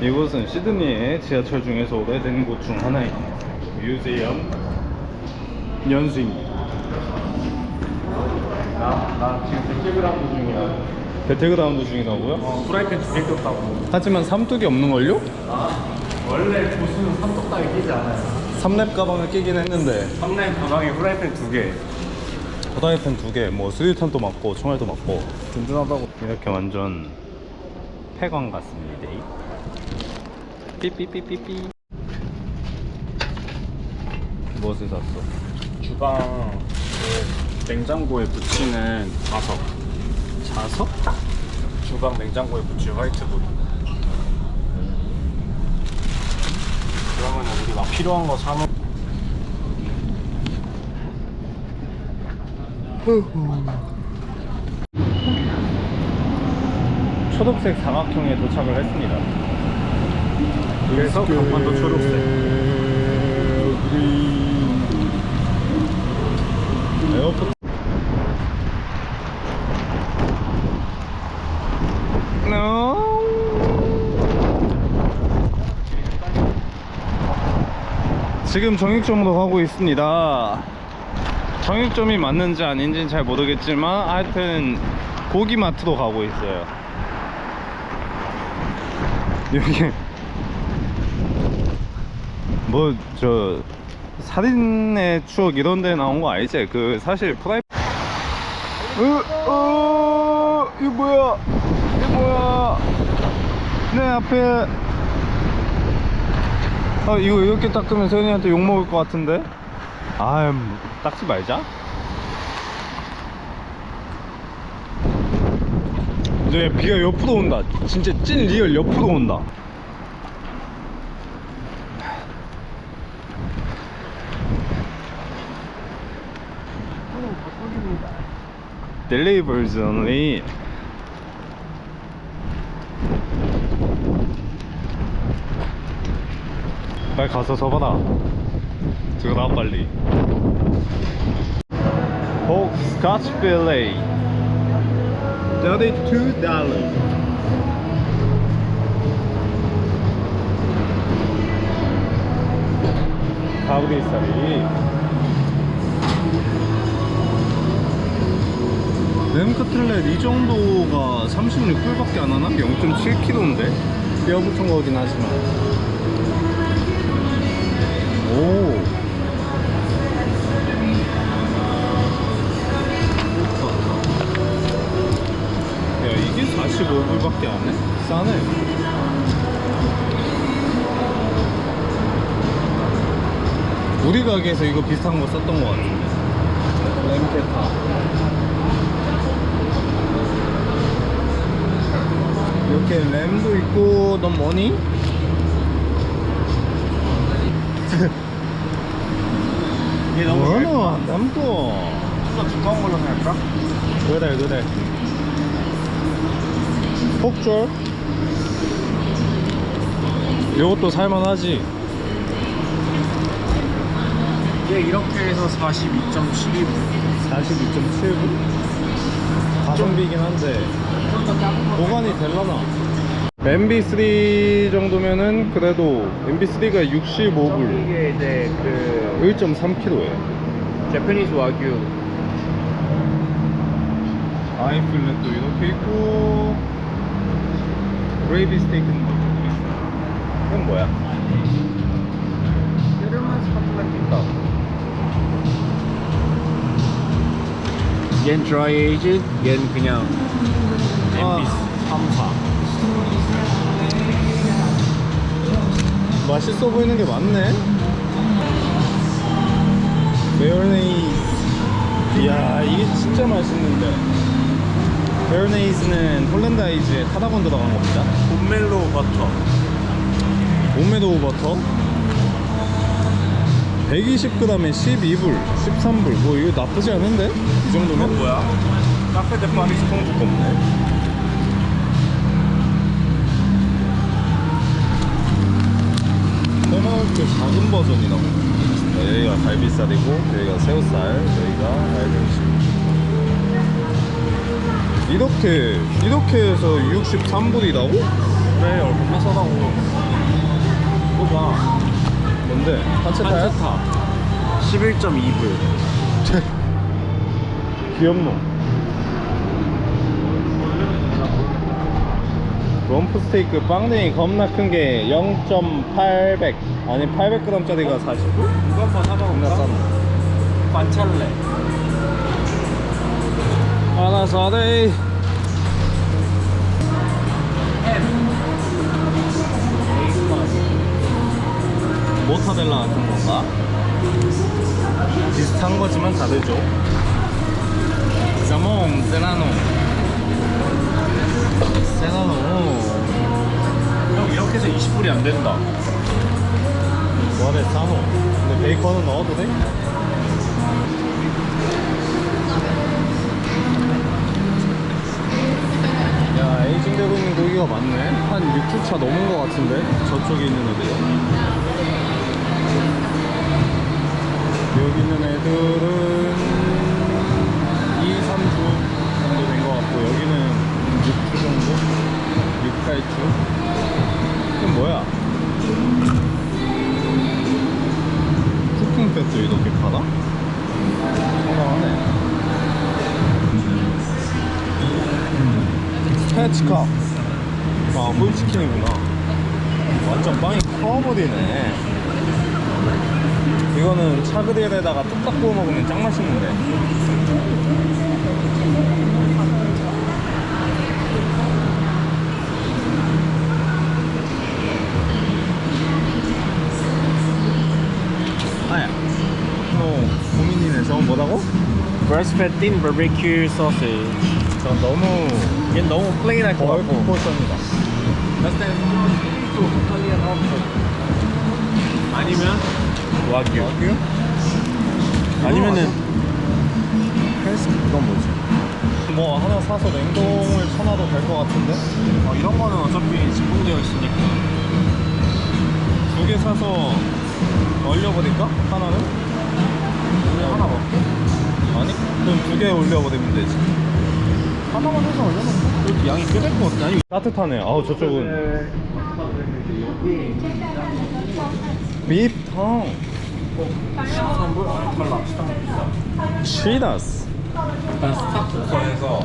이곳은 시드니의 지하철 중에서 오래된 곳 중 하나입니다. 뮤지엄 연수입니다. 나, 나 지금 백제그라운드 중이야. 배틀그라운드 중이라고요? 어, 프라이팬 두개 꼈다고. 하지만 삼뚝이 없는걸요? 원래 보스는 삼tok 따위 끼지 않아요. 삼랩 가방을 끼긴 했는데 3렙 가방에 프라이팬 두 개. 후다이팬 두 개, 뭐 수류탄도 맞고 총알도 맞고 든든하다고 이렇게 완전 폐광 같습니다. 삐삐삐삐삐 무엇을 샀어? 주방 그 냉장고에 붙이는 자석. 자석? 주방 냉장고에 붙일 화이트보드. 그러면 우리 막 필요한 거 사놓. 초록색 사각형에 도착을 했습니다. 그래서 간판도 초록색. 에어포트 No. 지금 정육점으로 가고 있습니다. 정육점이 맞는지 아닌지는 잘 모르겠지만 하여튼 고기 마트로 가고 있어요. 여기 뭐 저 살인의 추억 이런 데 나온 거 알지? 그 사실 프라이 으, 어, 이거 뭐야? 이거 뭐야? 내 앞에 아 이거 이렇게 닦으면 세연이한테 욕 먹을 것 같은데? 아 닦지 말자. 이제 비가 옆으로 온다. 진짜 찐 리얼 옆으로 온다. Delivers only. 빨리 가서 서봐라. 들어가 빨리. Pork Scotch Fillet. Thirty-two dollars. 가브리 살이. 램 커틀렛 이 정도가 36불밖에 안 하나? 0.7kg인데? 뼈 붙은 거긴 하지만. 오. 야, 이게 45불밖에 안 해? 싸네. 우리 가게에서 이거 비슷한 거 썼던 거 같은데. 램케타. 이렇게 램도 있고 넌 뭐니? 이게 너무 뭐는 남도 좀 두꺼운 걸로 할까? 그래 그래 폭졸 이것도 살만하지 이게 이렇게 해서 42.72불. 42.7분? 가성비긴 한데 보관이 될라나? MB3 정도면은 그래도 MB3가 65불. 이게 이제 그 1.3kg에 제페니스 와규 아이플렛도 이렇게 있고 그레이비 스테이크는 뭐 이렇게 있어 이건 뭐야? 있다. 얜 드라이 에이지, 얜 그냥 3사. 맛있어 보이는 게 많네 메요네이즈 이야 이게 진짜 맛있는데 메요네이즈는 홀랜드 아이즈에 타다곤 들어간 겁니다 봄멜로 버터. 봄메도우 버터 120g에 12불 13불 뭐 이거 나쁘지 않은데? 이 정도면? 뭐야? 카페 데 파리스 통 두껍네 해먹을 작은 버전이라고. 네, 여기가 갈비살이고 여기가 새우살 여기가 알등심 이렇게 이렇게 해서 63불이라고? 그래 얼마나 싸다고. 이거 봐 뭔데? 하체타야? 한체타. 11.2불. 귀엽노 럼프 스테이크 빵댕이 겁나 큰 게 0.800 아니 800g짜리가 40불? 이거 한번 겁나 사봐볼까? 싸네 관찰래 하나 사대 모타델라 같은 건가? 비슷한 거지만 다르죠 자몽 세라노 세라노 형 이렇게 해서 20불이 안 된다. 뭐래 사노 근데 베이컨은 넣어도 돼? 야 에이징 되고 있는 고기가 많네. 한 6주차 넘은 것 같은데? 저쪽에 있는 애들이 아 홀치킨이구나. 완전 빵이 커버리네. 이거는 차그릴에다가 뚝딱 구워 먹으면 짱 맛있는데. 아야. 너 고민이네 저건 뭐라고? Breastfed thin barbecue sausage 전 너무 얘 너무 플레인할 것 같고 포션이다 아니면 와규 와규? 아니면은 헬스 이건 뭐지? 뭐 하나 사서 냉동을 쳐놔도 될 것 같은데? 어, 이런 거는 어차피 진공되어 있으니까 두 개 사서 얼려버릴까? 하나는? 그냥 하나 먹게 아니? 그럼 두 개 올려버리면 되지 하나만 해서 올려놓고 그렇게 양이 꽤 될 것 같아 아니 따뜻하네. 아우 저쪽은. 비프탕. 13불? 아 달라 13불 치다스. 일단 스타쿠커에서.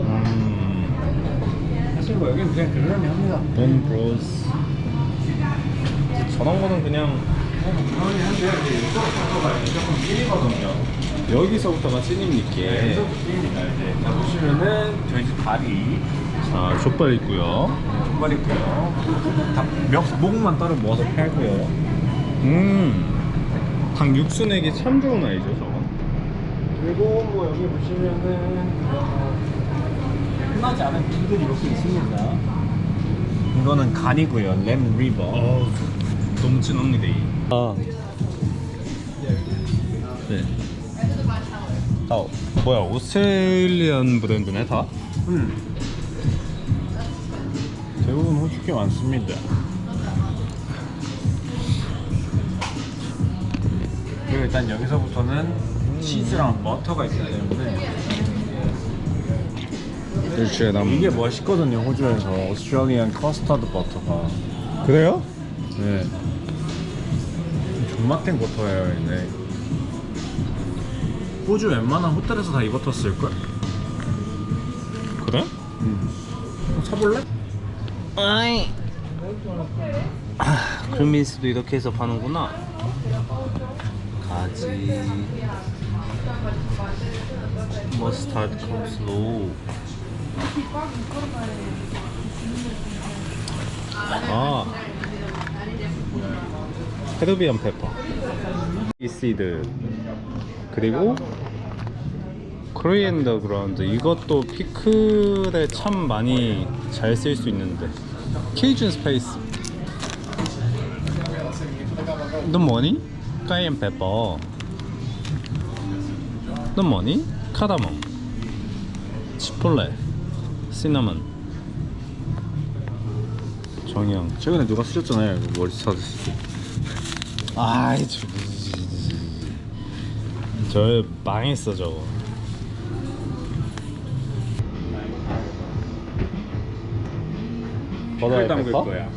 음... 사실 뭐 여기는 그냥 그러려니 합니다. 돈 브로스. 저런 거는 그냥 찐이거든요 여기서부터가 찐입니까 찐입니다 이제 자 보시면은 돼지 다리. 자 족발 있고요. 족발 있고요. 닭 목만 따로 모아서 팔고요. 음닭 육수 내기 참 좋은 아이죠 저건 그리고 뭐 여기 보시면은 어, 흔하지 않은 피들이 이렇게 있습니다. 이거는 간이고요. 램 리버. 어우 너무 진합니다 이 아. 네. 아 뭐야 오스트레일리안 브랜드네 다? 음. 대부분 호주게 많습니다. 그리고 일단 여기서부터는 치즈랑 버터가 있기 때문에 일주일에 남 이게 멋있거든요. 호주에서 오스트레일리안 커스터드 버터가. 그래요? 네. 존맛된 버터예요, 근데. 호주 웬만한 호텔에서 다 이 버터 쓸걸? 그래? 응. 사볼래? 아이 아, 크림민스도 이렇게 해서 파는구나 가지 머스타드 컴슬로우 아 페르비안 페퍼. 이 시드. 그리고 코리앤더 그라운드. 이것도 피클에 참 많이 잘 쓸 수 있는데. 케이준 스페이스. 넌 뭐니? 카이엔 페퍼 넌 뭐니? 카다몬 치폴레 시나몬 정형 최근에 누가 쓰셨잖아요, 그 머리 사듯이. 아이 저, 저 망했어 저거. 피클 담글 거야.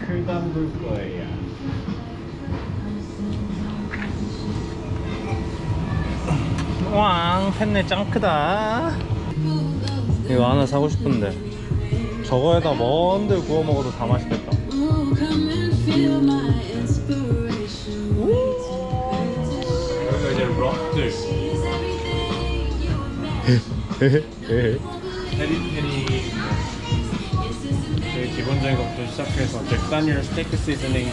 피클 담글 거야. 왕 팬네 짱크다. 이거 하나 사고 싶은데. 저거에다 뭔데 구워 먹어도 다 맛있겠다. 여기가 이제 럭들. Is everything you imagine. 페리 페리. 제일 기본적인 것부터 시작해서 잭 다니엘 스테이크 시즈닝.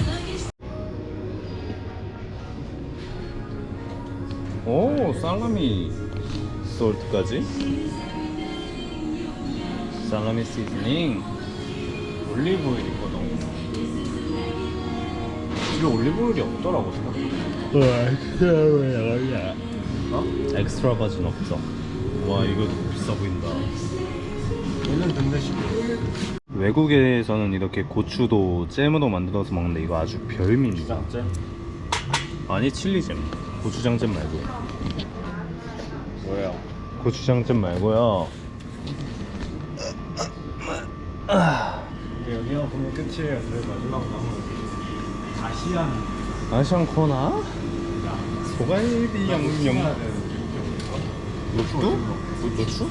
오 살라미 솔트까지 살라미 시즈닝 올리브 오일 있거든. 집에 올리브 오일이 없더라고 생각보다. 어? 엑스트라 바진 없어 와 이거 비싸 보인다 얘는 등대식. 외국에서는 이렇게 고추도 잼으로 만들어서 먹는데 이거 아주 별미입니다 주장잼. 아니 칠리잼 고추장잼 말고 뭐야? 고추장잼 말고요 근데 여기가 보면 끝이에요. 그래 마지막 남은 아시안. 아시안 코나 소갈비 양념 로뚜? 로추?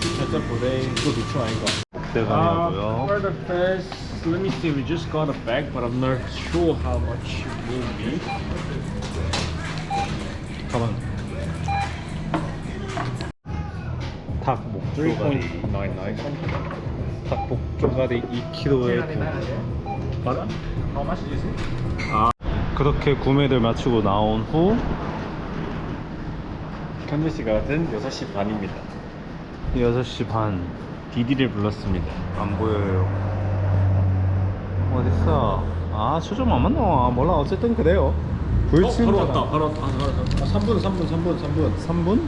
진짜 보레인 이거 노초 아닌가? 대단하고요 for the first, let me see. We just got a bag, but I'm not sure how much it will be. 가만 3.99 something. 닭 목조가리 2kg에 But how much is it? 그렇게 구매를 마치고 나온 후 현재 시각은 6시 반입니다. 6시 반안 디디를 불렀습니다. 보여요 어딨어 아 초점 안 맞나 몰라 어쨌든 그래요 어, 바로 왔다. 바로 왔다. 아, 바로 왔다. 아, 3분, 3분, 3분, 3분. 3분? 3분.